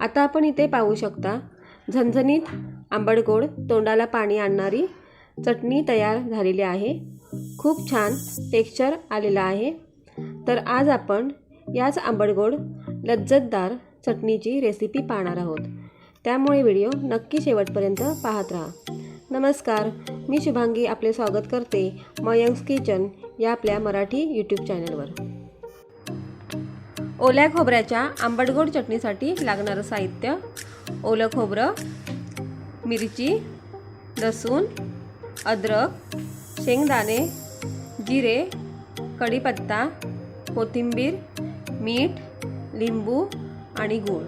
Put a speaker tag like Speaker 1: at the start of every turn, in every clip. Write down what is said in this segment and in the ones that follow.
Speaker 1: आता आपण इथे पाहू शकता झणझणीत आंबटगोड तोंडाला पाणी आणणारी चटणी तयार झालेली आहे. खूप छान टेक्स्चर आलेलं आहे. तर आज आपण याच आंबडगोड लज्जतदार चटणीची रेसिपी पाहणार आहोत. त्यामुळे व्हिडिओ नक्की शेवटपर्यंत पाहत राहा. नमस्कार मी शुभांगी आपले स्वागत करते मयंक्स किचन या आपल्या मराठी यूट्यूब चॅनलवर ओल्या खोबऱ्याच्या आंबटगोड चटणीसाठी लागणारं साहित्य ओलं खोबरं मिरची लसूण अद्रक शेंगदाणे जिरे कढीपत्ता कोथिंबीर मीठ लिंबू आणि गूळ.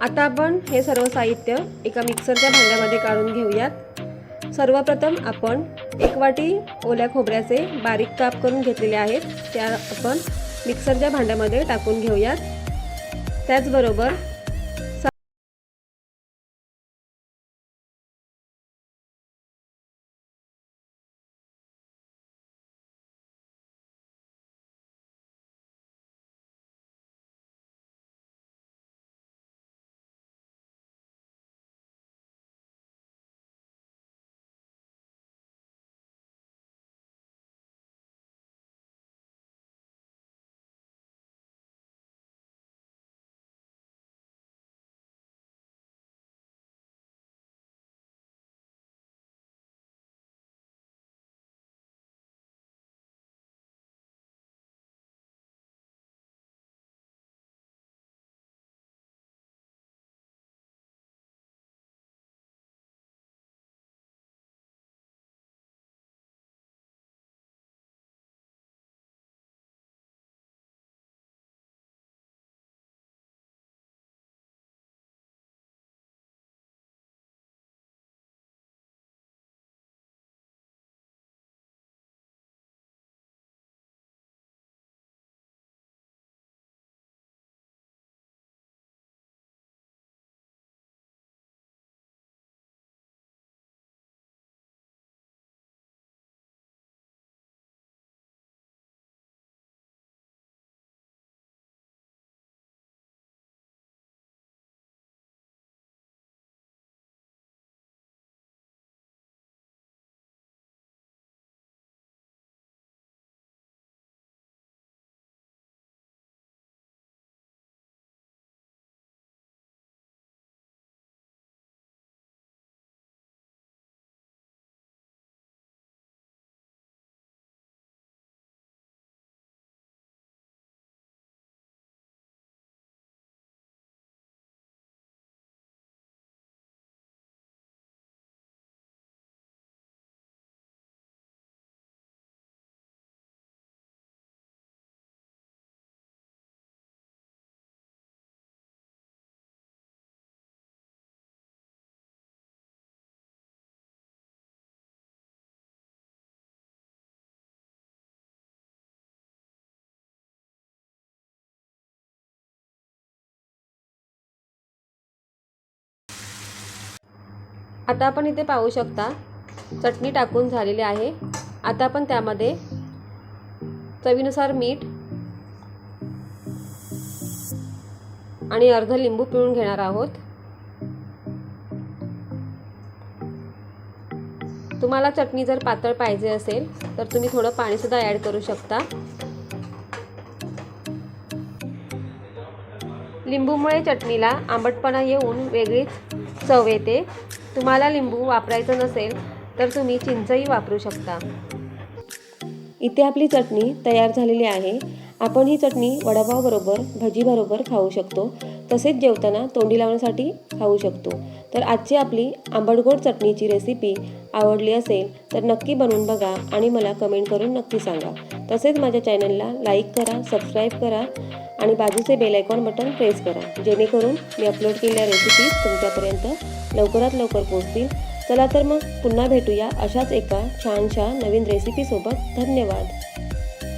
Speaker 1: आता आपण हे सर्व साहित्य एका मिक्सरच्या भांड्यामध्ये काढून घेऊयात. सर्वप्रथम आपण एक वाटी ओल्या खोबऱ्याचे बारीक काप करून घेतलेले आहेत. त्या आपण मिक्सरच्या भांड्यामध्ये टाकून घेऊयात. त्याचबरोबर आता आपण इथे पाहू शकता चटणी टाकून झालेली आहे. आता आपण त्यामध्ये चवीनुसार मीठ आणि अर्ध लिंबू पिळून घेणार आहोत. तुम्हाला चटणी जर पातळ पाहिजे असेल तर तुम्ही थोडं पाणीसुद्धा ॲड करू शकता. लिंबूमुळे चटणीला आंबटपणा येऊन वेगळीच चव येते. तुम्हाला लिंबू वापरायचं नसेल तर तुम्ही चिंचही वापरू शकता. इथे आपली चटणी तयार झालेली आहे. आपण ही चटणी वडापावबरोबर भजीबरोबर खाऊ शकतो. तसेच जेवताना तोंडी लावण्यासाठी खाऊ शकतो. तर आजची आपली आंबटगोड चटणीची रेसिपी आवडली असेल तर नक्की बनवून बघा आणि मला कमेंट करून नक्की सांगा. तसेच माझ्या चॅनलला लाईक करा सबस्क्राईब करा. आणि बाजूचे बेल आयकॉन बटन प्रेस करा. जेणेकरून मी अपलोड केलेल्या रेसिपीज तुमच्यापर्यंत लवकरात लवकर पोहोचतील. चला तर मग पुन्हा भेटूया अशाच एका छानशा नवीन रेसिपीसोबत धन्यवाद.